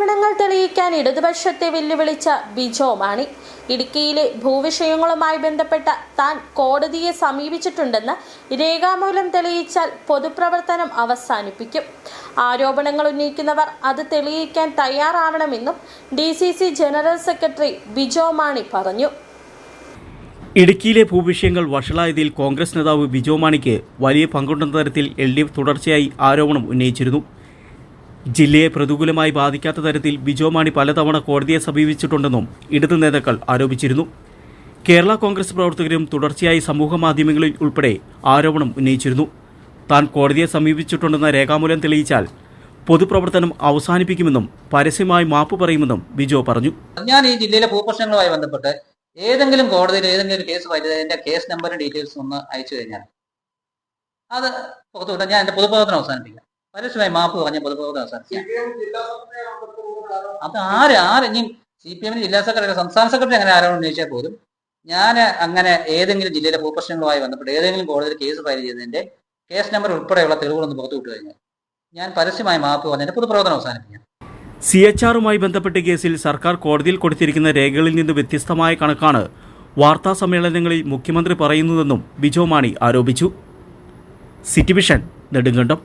ആരോപണങ്ങൾ തെളിയിക്കാൻ ഇടതുപക്ഷത്തെ വെല്ലുവിളിച്ച ബിജോ മാണി. ഇടുക്കിയിലെ ഭൂവിഷയങ്ങളുമായി ബന്ധപ്പെട്ട താൻ കോടതിയെ സമീപിച്ചിട്ടുണ്ടെന്ന് രേഖാമൂലം തെളിയിച്ചാൽ പൊതുപ്രവർത്തനം അവസാനിപ്പിക്കും. ആരോപണങ്ങൾ ഉന്നയിക്കുന്നവർ അത് തെളിയിക്കാൻ തയ്യാറാവണമെന്നും D general secretary Bijo Mani പറഞ്ഞു. ഇടുക്കിയിലെ ഭൂവിഷയങ്ങൾ വഷളായതിൽ കോൺഗ്രസ് നേതാവ് ബിജോ മാണിക്ക് വലിയ പങ്കുണ്ടെന്ന തരത്തിൽ എൽ ഡി എഫ് തുടർച്ചയായി ആരോപണം ഉന്നയിച്ചിരുന്നു. ജില്ലയെ പ്രതികൂലമായി ബാധിക്കാത്ത തരത്തിൽ ബിജോ മാണി പലതവണ കോടതിയെ സമീപിച്ചിട്ടുണ്ടെന്നും ഇടതു നേതാക്കൾ ആരോപിച്ചിരുന്നു. കേരള കോൺഗ്രസ് പ്രവർത്തകരും തുടർച്ചയായി സമൂഹ മാധ്യമങ്ങളിൽ ഉൾപ്പെടെ ആരോപണം ഉന്നയിച്ചിരുന്നു. താൻ കോടതിയെ സമീപിച്ചിട്ടുണ്ടെന്ന രേഖാമൂലം തെളിയിച്ചാൽ പൊതുപ്രവർത്തനം അവസാനിപ്പിക്കുമെന്നും പരസ്യമായി മാപ്പ് പറയുമെന്നും ബിജോ പറഞ്ഞു. ഞാൻ ഈ ജില്ലയിലെ ഭൂപ്രശ്നങ്ങളുമായി ബന്ധപ്പെട്ട് ഏതെങ്കിലും കോടതിയിൽ ഏതെങ്കിലും കേസ് വരുന്നതിന്റെ കേസ് നമ്പറും ഡീറ്റെയിൽസ് ഒന്ന് അയച്ചു കഴിഞ്ഞാൽ അത് ഞാൻ എന്റെ പൊതുപ്രവർത്തനം അവസാനിപ്പിക്കാം. പരസ്യമായി മാപ്പ് പറഞ്ഞ പൊതുപ്രവർത്തനം സംസ്ഥാനം അത് ആര് ആര്? ഇനി സി പി എമ്മിന് ജില്ലാ സെക്രട്ടറി സംസ്ഥാന സെക്രട്ടറി അങ്ങനെ ആരോപണം ഉന്നയിച്ചാൽ പോലും ഞാൻ അങ്ങനെ ഏതെങ്കിലും ജില്ലയിലെ ഭൂപ്രശ്നങ്ങളുമായി ബന്ധപ്പെട്ട് ഏതെങ്കിലും കോടതിയിൽ കേസ് ഫയൽ ചെയ്തതിന്റെ കേസ് നമ്പർ ഉൾപ്പെടെയുള്ള തെളിവുകളൊന്ന് പുറത്തു വിട്ടു കഴിഞ്ഞാൽ ഞാൻ പരസ്യമായി മാപ്പ് പറഞ്ഞതിന്റെ പൊതുപ്രവർത്തനം അവസാനിപ്പിക്കാം സി എച്ച് ആറുമായി ബന്ധപ്പെട്ട കേസിൽ സർക്കാർ കോടതിയിൽ കൊടുത്തിരിക്കുന്ന രേഖകളിൽ നിന്ന് വ്യത്യസ്തമായ കണക്കാണ് വാർത്താ സമ്മേളനങ്ങളിൽ മുഖ്യമന്ത്രി പറയുന്നതെന്നും ബിജോ മാണി ആരോപിച്ചു. City vision Nedumkandam.